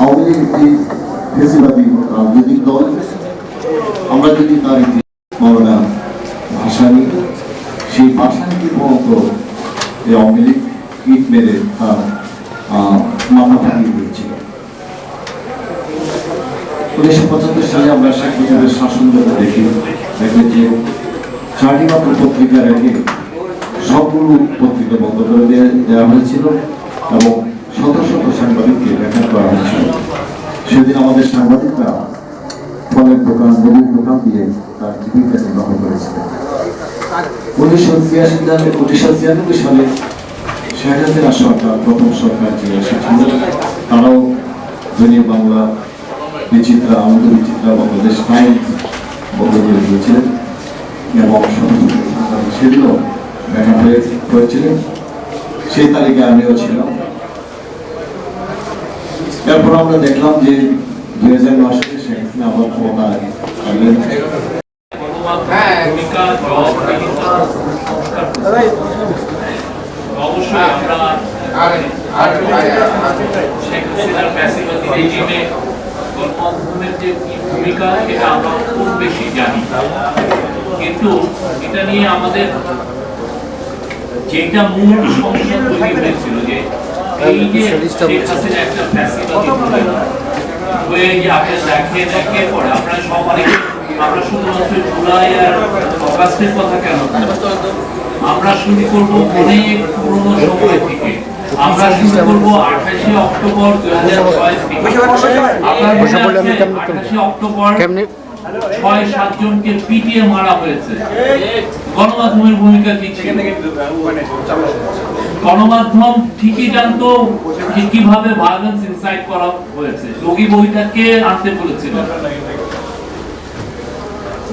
আওয়ামী লীগ একটি ফেসিবাদী রাজনৈতিক দল। আমরা যদি তার একটি মরনা ভাষা নিই সেই ভাষা নিয়ে মতো এই আওয়ামী লীগ ইট মেরে তার মাথা ফাটিয়ে দিয়েছিল উনিশশো পঁচাত্তর সালে আমরা শেখ মুজিবের শাসন দেখি দেখি যে চারটি মাত্র পত্রিকা রেখে সবগুলো পত্রিকা বন্ধ করে হয়েছিল এবং শত শত সাংবাদিককে ব্যাখ্যা করা হয়েছিল সেদিন আমাদের সাংবাদিকরা ফলের দোকান, মুদির দোকান দিয়ে তার জীবিকা নির্বাহ করেছিলেন উনিশশো ছিয়াশি সালে উনিশশো ছিয়ানব্বই সালে শেখ সরকার, প্রথম সরকার যে এসেছিল, তারাও দৈনিক বাংলা বিচিত্রা আনন্দ বিচিত্রা বাংলাদেশ টাইমস বন্ধ করে দিয়েছিলেন এবং সেদিনও দেখা হয়েছিলেন সেই তালিকায় আমিও ছিলাম। এরপর আমরা দেখলাম যে দুই হাজার নয় সালে আবার এটা আমরা খুব বেশি জানি কিন্তু এটা নিয়ে আমাদের যেটা মূল সমস্যা তৈরি হয়েছিল যে এই যে হয়ে পর আপনারা সবাই আমরা শুধুমাত্র জুলাই আর অগাস্টের কথা কেন? আমরা শুরু করব অনেক পুরনো সময় থেকে। আমরা শুরু করব আঠাশে অক্টোবর দুই হাজার ছয় থেকে। আপনার আঠাশে অক্টোবর ছয় সাতজনকে পিটিয়ে মারা হয়েছে। গণমাধ্যমের ভূমিকা কি ছিল? গণমাধ্যম ঠিকই জানতো কীভাবে ভায়োলেন্স ইনসাইট করা হয়েছে। আনতে বলেছিল?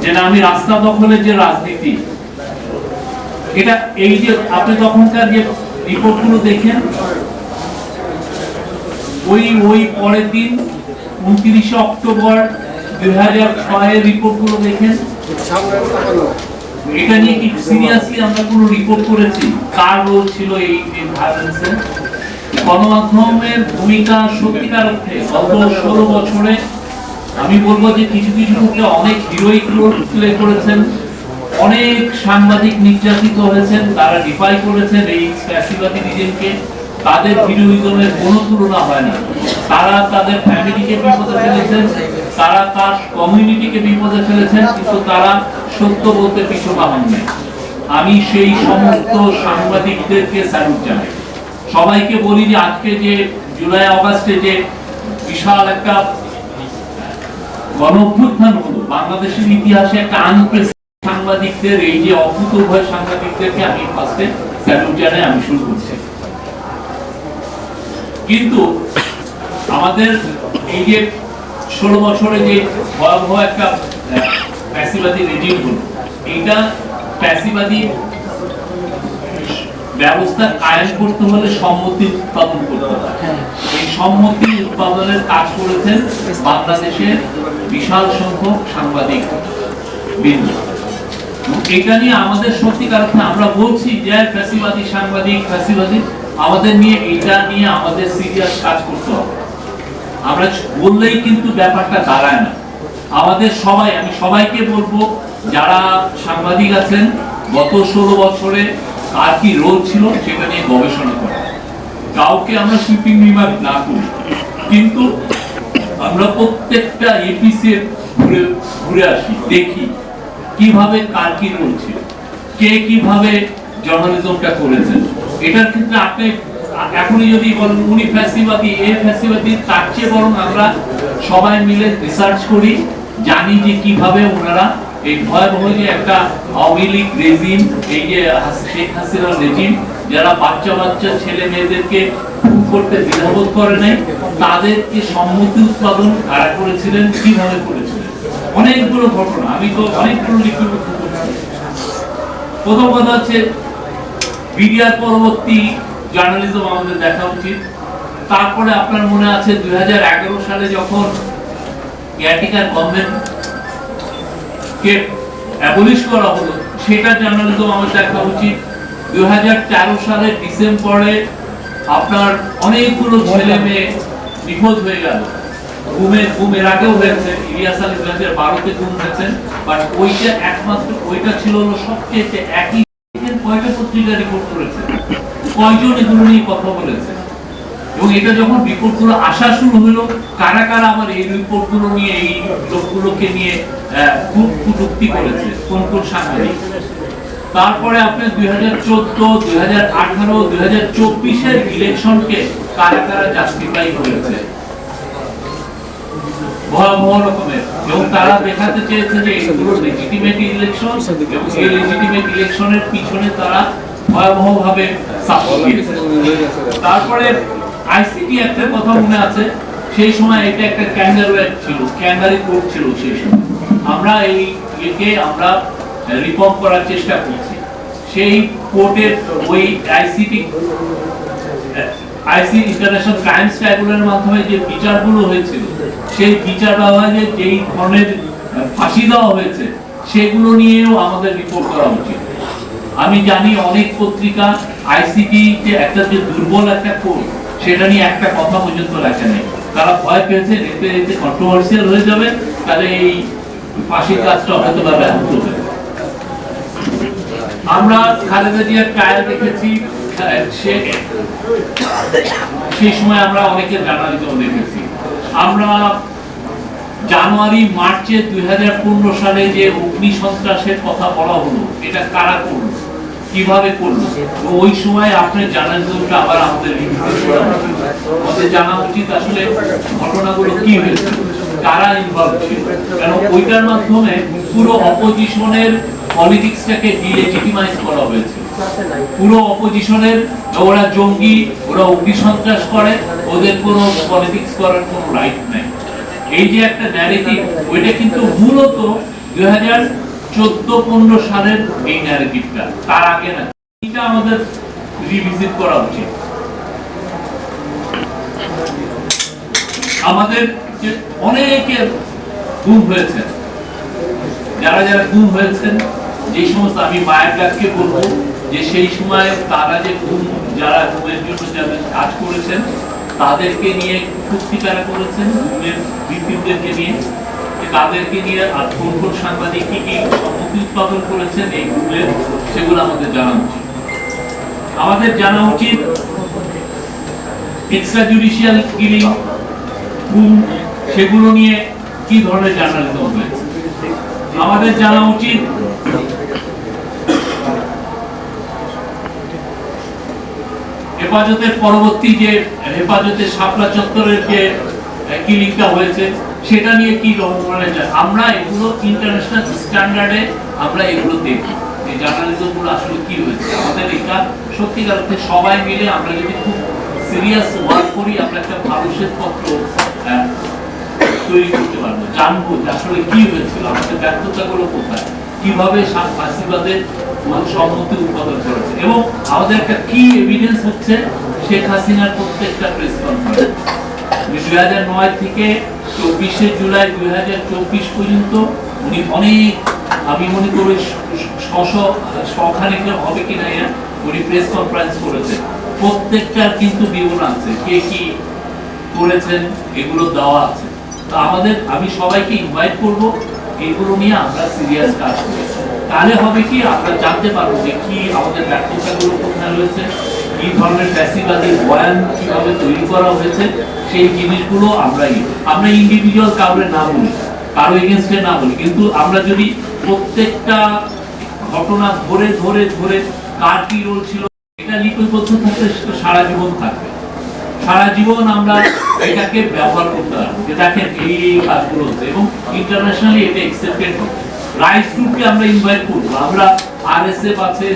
যে না, আমি রাস্তা দখলের যে রাজনীতি, এটা এই যে আপনি তখনকার যে রিপোর্টগুলো দেখেন, ওই ওই পরের দিন উনত্রিশে অক্টোবর দুই হাজার ছয়ের দেখেন? এটা নিয়ে কি সিরিয়াসলি আমরা রিপোর্ট করেছি? কার রোল ছিল এই ভায়োলেন্সে গণমাধ্যমের ভূমিকা সত্যিকার অর্থে গত ষোলো বছরে আমি বলব যে কিছু কিছু ক্ষেত্রে অনেক হিরোইক রোল প্লে করেছেন, অনেক সাংবাদিক নির্যাতিত হয়েছেন, তারা ডিফাই করেছেন, এই ফ্যাসিবাদী রিজেনকে তাদের হিরোইজমের কোনো তুলনা হয় না। তারা তাদের ফ্যামিলিকে বিপদে ফেলেছেন, তারা তার কমিউনিটিকে বিপদে ফেলেছেন, কিন্তু তারা সত্য বলতে পিছু পাবেন না আমি সেই সমস্ত সাংবাদিকদেরকে স্যালুট জানাই। সবাইকে বলি যে আজকে যে জুলাই অগাস্টে যে বিশাল একটা গণ হলো, বাংলাদেশের ইতিহাসে একটা আনপ্রেস সাংবাদিকদের, এই যে অভূতভয় সাংবাদিকদেরকে আমি ফার্স্টে স্যালুট জানাই, আমি শুরু করছি। কিন্তু আমাদের এই যে ষোলো বছরে যে ভয়াবহ একটা প্যাসিবাদী রেজিম হলো এইটা প্যাসিবাদী ব্যবস্থা কায়েম করতে হলে সম্মতি উৎপাদন করতে হয়। এই সম্মতি উৎপাদনের কাজ করেছেন বাংলাদেশের বিশাল সংখ্যক সাংবাদিক বৃন্দ। এটা নিয়ে আমাদের সত্যিকার আমরা বলছি যে ফ্যাসিবাদী সাংবাদিক ফ্যাসিবাদী আমাদের নিয়ে এটা নিয়ে আমাদের সিরিয়াস কাজ করতে হবে। আমরা বললেই কিন্তু ব্যাপারটা দাঁড়ায় না। আমাদের সবাই, আমি সবাইকে বলব, যারা সাংবাদিক আছেন, গত ষোলো বছরে কার কি রোল ছিল সেটা নিয়ে গবেষণা করা। কাউকে আমরা সুইপিং রিমার্ক না করি। কিন্তু আমরা প্রত্যেকটা এপিসি ঘুরে ঘুরে আসি, দেখি কীভাবে কার কি রোল ছিল, কে কীভাবে জার্নালিজমটা করেছেন এটার ক্ষেত্রে আপনি এখনই যদি বলেন, উনি ফ্যাসিবাদী, এ ফ্যাসিবাদী, তার চেয়ে বরং আমরা সবাই মিলে রিসার্চ করি, জানি যে কীভাবে ওনারা এই ভয়াবহ যে একটা আওয়ামী লীগ রেজিম এই যে শেখ হাসিনার রেজিম যারা বাচ্চা বাচ্চা ছেলে মেয়েদেরকে খুন করতে দ্বিধাবোধ করে নাই, তাদেরকে সম্মতি উৎপাদন কারা করেছিলেন, কীভাবে করেছিলেন? অনেকগুলো ঘটনা, আমি তো অনেকগুলো লিপিবদ্ধ করছি প্রথম কথা হচ্ছে মিডিয়ার পরবর্তী জার্নালিজম আমাদের দেখা উচিত। তারপরে আপনার মনে আছে দুই সালে যখন কেয়ারটেকার গভর্নমেন্ট কে অ্যাবলিশ করা হলো, সেটা জার্নালিজম দেখা উচিত। দুই সালের ডিসেম্বরে আপনার অনেকগুলো ছেলে মেয়ে নিখোঁজ হয়ে গেল। ঘুমে আগেও হয়েছে, ইলিয়াস আলী দু হাজার বারোতে ঘুম হয়েছেন বাট ওইটা একমাত্র, ওইটা ছিল হলো সবচেয়ে একই কয়টা পত্রিকা রিপোর্ট করেছে? কয়জন এগুলো নিয়ে কথা বলেছে। এবং এটা যখন রিপোর্টগুলো আসা শুরু হলো, কারা কারা আমার এই রিপোর্টগুলো নিয়ে, এই লোকগুলোকে নিয়ে খুব কটূক্তি করেছে, কোন কোন সাংবাদিক? তারপরে আপনি দুই হাজার চোদ্দ, দুই হাজার আঠারো, দুই হাজার চব্বিশের ইলেকশনকে কারা কারা জাস্টিফাই করেছে? ভয়াবহ রকমের। এবং তারা দেখাতে চেয়েছে যে এগুলো লেজিটিমেট ইলেকশন এবং এই লেজিটিমেট ইলেকশনের পিছনে তারা ভয়াবহ ভাবে সাপোর্ট দিয়েছে তারপরে আইসিটি একটা কথা মনে আছে। সেই সময় এটা একটা ছিল কোর্ট ছিল সেই সময়। আমরা এই আমরা রিফর্ম করার চেষ্টা করছি। সেই কোর্টের ওই আইসিটি আইসি ইন্টারন্যাশনাল ট্রাইব্যুনালের মাধ্যমে যে বিচারগুলো হয়েছিল, সেই বিচার ব্যবহারে যেই ধরনের ফাঁসি দেওয়া হয়েছে, সেগুলো নিয়েও আমাদের রিপোর্ট করা উচিত। আমি জানি অনেক পত্রিকা আইসিটি যে একটা যে দুর্বল একটা কোর্ট সেটা নিয়ে একটা কথা পর্যন্ত লেখে নেই। তারা ভয় পেয়েছে এতে এতে কন্ট্রোভার্সিয়াল হয়ে যাবে, তাহলে এই ফাঁসির কাজটা হয়তো বা ব্যাহত হবে। আমরা খালেদা জিয়ার ট্রায়াল দেখেছি সেই সময় আমরা অনেকের জার্নালিজম দেখেছি। আমরা জানুয়ারি, মার্চে দুই হাজার পনেরো সালে যে অগ্নি সন্ত্রাসের কথা বলা হলো, এটা কারা করল? কীভাবে করল? ওই সময় আপনার জার্নালিজমটা আবার আমাদের। আমাদের জানা উচিত আসলে ঘটনাগুলো কি হয়েছে, কারা ইনভলভ ছিল। কারণ ওইটার মাধ্যমে পুরো অপোজিশনের পলিটিক্সটাকে ডিলেজিটিমাইজ করা হয়েছে। পুরো অপোজিশনের ওরা জঙ্গি, ওরা অগ্নি সন্ত্রাস করে, ওদের কোনো পলিটিক্স করার কোনো রাইট নাই। এই যে একটা ন্যারেটিভ ওইটা কিন্তু মূলত দুই হাজার চোদ্দ পনেরো সালের এই ন্যারেটিভটা তার আগে না এটা আমাদের রিভিজিট করা উচিত। আমাদের যে অনেকে গুম হয়েছে, যারা যারা গুম হয়েছেন যে সমস্ত আমি মায়ের ডাককে বলব, যে সেই সময় তারা যে গুম, যারা গুমের জন্য যাদের কাজ করেছেন, তাদেরকে নিয়ে চুক্তি কারা করেছেন, গুমের ভিত্তিদেরকে নিয়ে। তাদেরকে নিয়ে আর কোন কোন সাংবাদিক কি কি সম্মতি উৎপাদন করেছেন এই গুমের সেগুলো আমাদের জানা উচিত। আমাদের জানা উচিত এক্সট্রা জুডিশিয়াল কিলিং গুম সেগুলো নিয়ে কি ধরনের জার্নালিজম হয়েছে আমাদের জানা উচিত হেফাজতের পরবর্তী যে হেফাজতের শাপলা চত্বরের যে কিলিংটা হয়েছে সেটা নিয়ে কি ধরনের যা- আমরা এগুলো ইন্টারন্যাশনাল স্ট্যান্ডার্ডে আমরা এগুলো দেখি। এই জার্নালিজমগুলো আসলে কি হয়েছে? আমাদের এটা সত্যিকার অর্থে সবাই মিলে আমরা যদি খুব সিরিয়াস ওয়ার্ক করি আমরা একটা শ্বেতপত্র আহ, তৈরি করতে পারব জানব যে আসলে কি হয়েছিল আমাদের ব্যর্থতাগুলো কোথায় কীভাবে ফাঁসিবাদের সম্মতি উৎপাদন করেছে এবং আমাদের একটা কি এভিডেন্স হচ্ছে শেখ হাসিনার প্রত্যেকটা প্রেস কনফারেন্স দুই হাজার নয় থেকে চব্বিশে জুলাই দুই হাজার চব্বিশ পর্যন্ত উনি অনেক, আমি মনে করি শখানেকের হবে কিনা এর, উনি প্রেস কনফারেন্স করেছেন। প্রত্যেকটার কিন্তু বিবরণ আছে, কে কি করেছেন, এগুলো দেওয়া আছে। তো আমাদের, আমি সবাইকে ইনভাইট করব, এগুলো নিয়ে আমরা সিরিয়াস কাজ করি তাহলে হবে কি, আমরা জানতে পারব যে কি আমাদের ব্যর্থতাগুলো কোথায় রয়েছে, কি ধরনের ফ্যাসিবাদী বয়ান কীভাবে তৈরি করা হয়েছে সেই জিনিসগুলো আমরা আমরা ইন্ডিভিজুয়াল কাউরে না বলি, কারও এগেনস্টে না বলি, কিন্তু আমরা যদি প্রত্যেকটা ঘটনা ধরে ধরে ধরে কার কি রোল ছিল, এটা লিপিবদ্ধ থাকলে সেটা সারা জীবন থাকবে। সারা জীবন আমরা এটাকে ব্যবহার করতে পারব যে দেখেন এই কাজগুলো হচ্ছে এবং ইন্টারন্যাশনালি এটা একসেপ্টেড রাইস গ্রুপকে আমরা ইনভাইট করব। আমরা আরএসএফ আছে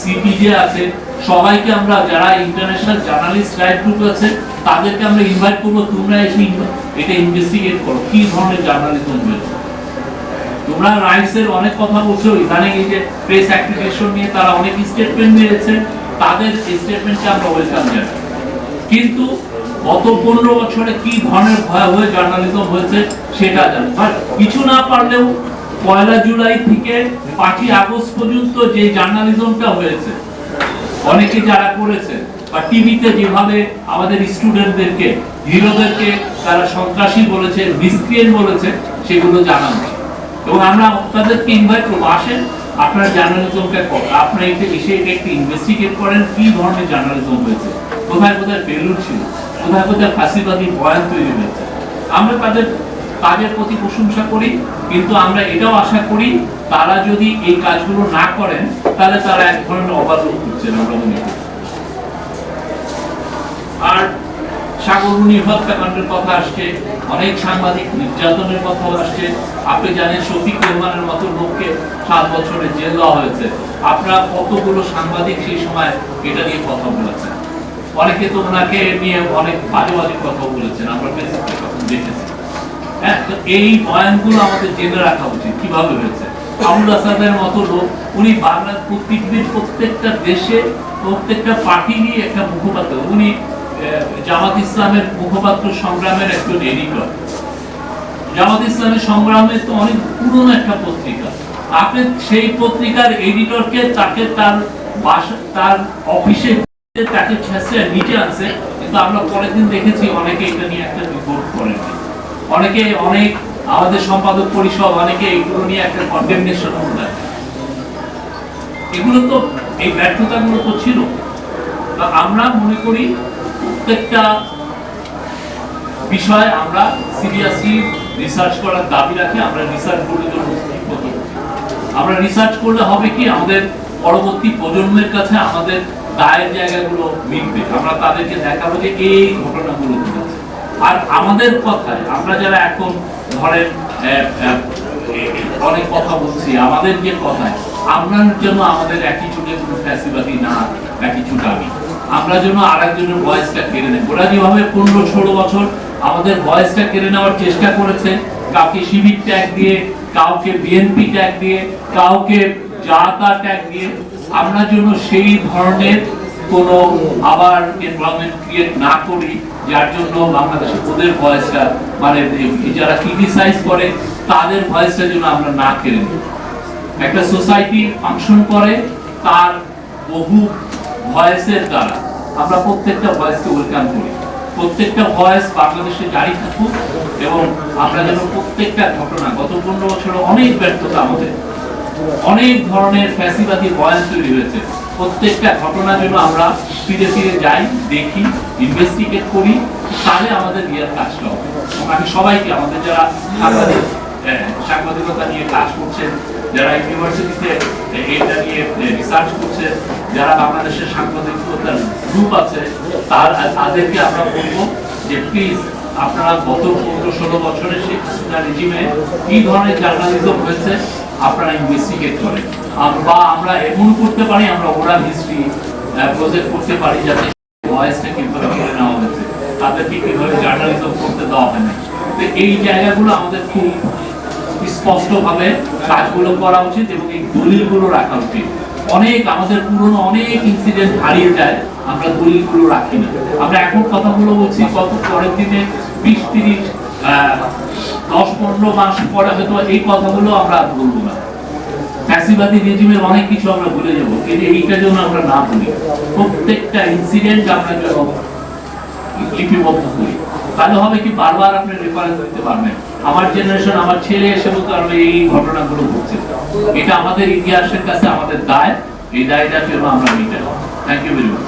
সিপিজে আছে, সবাইকে আমরা যারা ইন্টারন্যাশনাল জার্নালিস্ট রাইট গ্রুপ আছে, তাদেরকে আমরা ইনভাইট তোমরা এসে এটা ইনভেস্টিগেট করো, কি ধরনের জার্নালিজম হয়েছে। তোমরা রাইটসের অনেক কথা বলছো। ইদানিং এই যে প্রেস নিয়ে তারা অনেক স্টেটমেন্ট দিয়েছে। তাদের স্টেটমেন্টকে আমরা ওয়েলকাম জানাই। কিন্তু গত পনেরো বছরে কি ধরনের ভয়াবহ জার্নালিজম হয়েছে, সেটা জানি কিছু না পারলেও পয়লা জুলাই থেকে পাঁচই আগস্ট পর্যন্ত যে জার্নালিজমটা হয়েছে, অনেকে যারা করেছে, বা টিভিতে যেভাবে আমাদের স্টুডেন্টদেরকে, হিরোদেরকে তারা সন্ত্রাসী বলেছে, মিসক্রিয়েন্ট বলেছে, সেগুলো জানা উচিত। এবং আমরা আপনাদেরকে ইনভাইট করব, আসেন, আপনার জার্নালিজমটা আপনারা একটু এসে এটা একটু ইনভেস্টিগেট করেন, কি ধরনের জার্নালিজম হয়েছে, কোথায় কোথায় বেলুন ছিল, কোথায় কোথায় ফাঁসিবাদী বয়ান তৈরি হয়েছে। আমরা তাদের কাজের প্রতি প্রশংসা করি, কিন্তু আমরা এটাও আশা করি তারা যদি এই কাজগুলো না করেন, তাহলে তারা এক ধরনের অবাধ করছেন আমরা মনে করি। আর সাগরুনি হত্যাকাণ্ডের কথা আসছে, অনেক সাংবাদিক নির্যাতনের কথা আসছে। আপনি জানেন শফিক রহমানের মতো লোককে সাত বছরের জেল দেওয়া হয়েছে। আপনারা কতগুলো সাংবাদিক সেই সময় এটা নিয়ে কথা বলেছেন? অনেকে তো ওনাকে নিয়ে অনেক বাজে বাজে কথা বলেছেন, আমরা দেখেছি। হ্যাঁ তো এই বয়ানগুলো আমাদের জেনে রাখা উচিত, কীভাবে হয়েছে। আবুল মতো লোক, উনি পৃথিবীর প্রত্যেকটা দেশে, প্রত্যেকটা পার্টি নিয়ে একটা মুখপাত্র। উনি জামাত ইসলামের মুখপাত্র সংগ্রামের একজন এডিটর জামাত ইসলামের সংগ্রামে তো অনেক পুরনো একটা পত্রিকা। আপনি সেই পত্রিকার এডিটরকে তাকে তার বাসা, তার অফিসে তাকে ছেঁচড়ে নিচে কিন্তু আমরা পরের দিন দেখেছি অনেকে এটা নিয়ে একটা রিপোর্ট করেন অনেকে অনেক আমাদের সম্পাদক পরিষদ, অনেকে এগুলো নিয়ে একটা কন্ডেমনেশন দেয়। এগুলো তো এই ব্যর্থতাগুলো তো ছিল আমরা মনে করি প্রত্যেকটা বিষয়ে আমরা সিরিয়াসলি রিসার্চ করার দাবি রাখি, আমরা রিসার্চ করলে জন্য আমরা রিসার্চ করলে হবে কি, আমাদের পরবর্তী প্রজন্মের কাছে আমাদের দায়ের জায়গাগুলো মিলবে। আমরা তাদেরকে দেখাবো যে এই ঘটনাগুলো ঘটেছে। আর আমাদের কথায়, আমরা যারা এখন ধরেন অনেক কথা বলছি, আমাদের যে কথায় আমরা যেন আমাদের একই চুলে কোনো ফ্যাসিবাদী না, একই চুটামি আমরা যেন আর একজনের ভয়েসটা কেড়ে নেই। ওরা যেভাবে পনেরো ষোলো বছর আমাদের ভয়েসটা কেড়ে নেওয়ার চেষ্টা করেছে, কাউকে সিভিক ট্যাগ দিয়ে, কাউকে বিএনপি ট্যাগ দিয়ে, কাউকে জাতা ট্যাগ দিয়ে, আমরা যেন সেই ধরনের কোনো আবার এনভায়রনমেন্ট ক্রিয়েট না করি, যার জন্য বাংলাদেশে ওদের ভয়েসটা মানে যারা ক্রিটিসাইজ করে, তাদের আমরা না কেড়ে নিই। একটা সোসাইটি ফাংশন করে, তার বহু ভয়েসের দ্বারা। আমরা প্রত্যেকটা ভয়েসকে ওয়েলকাম করি। প্রত্যেকটা ভয়েস বাংলাদেশে জারি থাকুক এবং আমরা যেন প্রত্যেকটা ঘটনা, গত পনেরো বছরে অনেক ব্যর্থতা আমাদের অনেক ধরনের ফ্যাসিবাদী বয়ান তৈরি হয়েছে। প্রত্যেকটা ঘটনা জন্য আমরা ফিরে ফিরে যাই, দেখি ইনভেস্টিগেট করি, তাহলে আমাদের রিয়াল কাজটা হবে। আমি সবাইকে, আমাদের যারা সাংবাদিক সাংবাদিকতা নিয়ে কাজ করছেন, যারা ইউনিভার্সিটিতে এটা নিয়ে রিসার্চ করছেন, যারা বাংলাদেশের সাংবাদিকতার গ্রুপ আছে, তার, তাদেরকে আমরা বলব যে প্লিজ আপনারা গত পনেরো ষোলো বছরের হাসিনা রেজিমে কি ধরনের জার্নালিজম হয়েছে আপনারা ইনভেস্টিগেট করেন। বা আমরা এমন করতে পারি, আমরা ওরাল হিস্ট্রি প্রজেক্ট করতে পারি যাতে ভয়েসটা কীভাবে কেড়ে নেওয়া হয়েছে তাদেরকে কীভাবে জার্নালিজম করতে দেওয়া হয় না তো এই জায়গাগুলো আমাদের খুব স্পষ্টভাবে কাজগুলো করা উচিত এবং এই দলিলগুলো রাখা উচিত। অনেক আমাদের পুরনো অনেক ইনসিডেন্ট হারিয়ে যায়, আমরা দলিলগুলো রাখি না। আমরা এখন কথাগুলো বলছি কত পরের দিনে বিশ তিরিশ দশ পনেরো মাস পরে হয়তো এই কথাগুলো আমরা আর বলব না। ফ্যাসিবাদী রেজিমের অনেক কিছু আমরা ভুলে যাব, কিন্তু এইটার জন্য আমরা না ভুলি। প্রত্যেকটা ইনসিডেন্ট আমরা যেন লিপিবদ্ধ করি। তাহলে হবে কি বারবার আপনি রেফারেন্স দিতে পারবেন। আমার জেনারেশন আমার ছেলে এসে বলতে পারবে এই ঘটনাগুলো ঘটছে। এটা আমাদের ইতিহাসের কাছে আমাদের দায়। এই দায়টা যেন আমরা মিটাই। Thank you very much